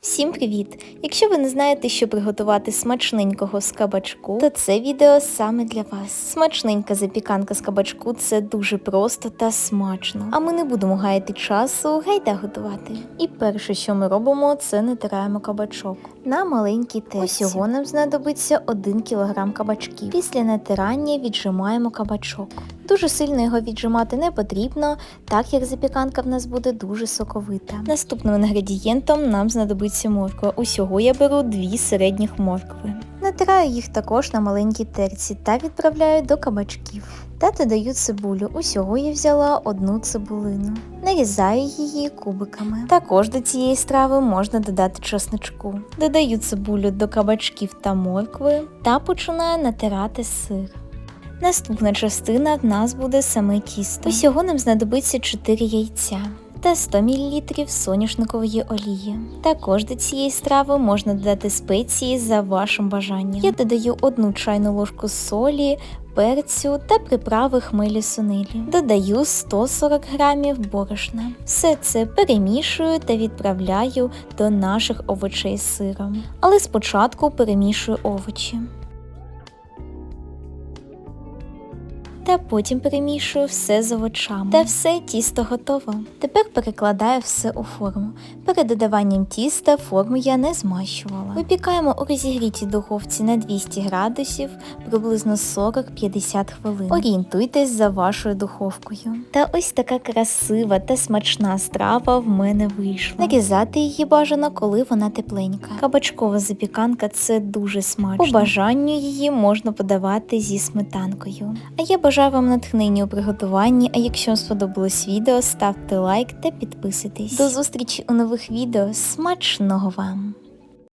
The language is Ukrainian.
Всім привіт! Якщо ви не знаєте, що приготувати смачненького з кабачку, то це відео саме для вас. Смачненька запіканка з кабачку це дуже просто та смачно. А ми не будемо гаяти часу, гайда готувати. І перше, що ми робимо, це натираємо кабачок на маленькій терці. Усього нам знадобиться 1 кг кабачків. Після натирання віджимаємо кабачок. Дуже сильно його віджимати не потрібно, так як запіканка в нас буде дуже соковита. Наступним інгредієнтом нам знадобиться морква. Усього я беру дві середніх моркви. Натираю їх також на маленькій терці та відправляю до кабачків. Та додаю цибулю. Усього я взяла одну цибулину. Нарізаю її кубиками. Також до цієї страви можна додати чесничку. Додаю цибулю до кабачків та моркви та починаю натирати сир. Наступна частина в нас буде саме тісто. Усього нам знадобиться 4 яйця та 100 мл соняшникової олії. Також до цієї страви можна додати спеції за вашим бажанням. Я додаю одну чайну ложку солі, перцю та приправи хмелі сунелі. Додаю 140 грамів борошна. Все це перемішую та відправляю до наших овочей з сиром. Але спочатку перемішую овочі. Та потім перемішую все з овочами. Та все тісто готово. Тепер перекладаю все у форму. Перед додаванням тіста форму я не змащувала. Випікаємо у розігрітій духовці на 200 градусів приблизно 40-50 хвилин. Орієнтуйтесь за вашою духовкою. Та ось така красива та смачна страва в мене вийшла. Нарізати її бажано, коли вона тепленька. Кабачкова запіканка це дуже смачно. По бажанню її можна подавати зі сметанкою. А я бажаю вам натхнення у приготуванні. А якщо вам сподобалось відео, ставте лайк та підписуйтесь. До зустрічі у нових відео. Смачного вам!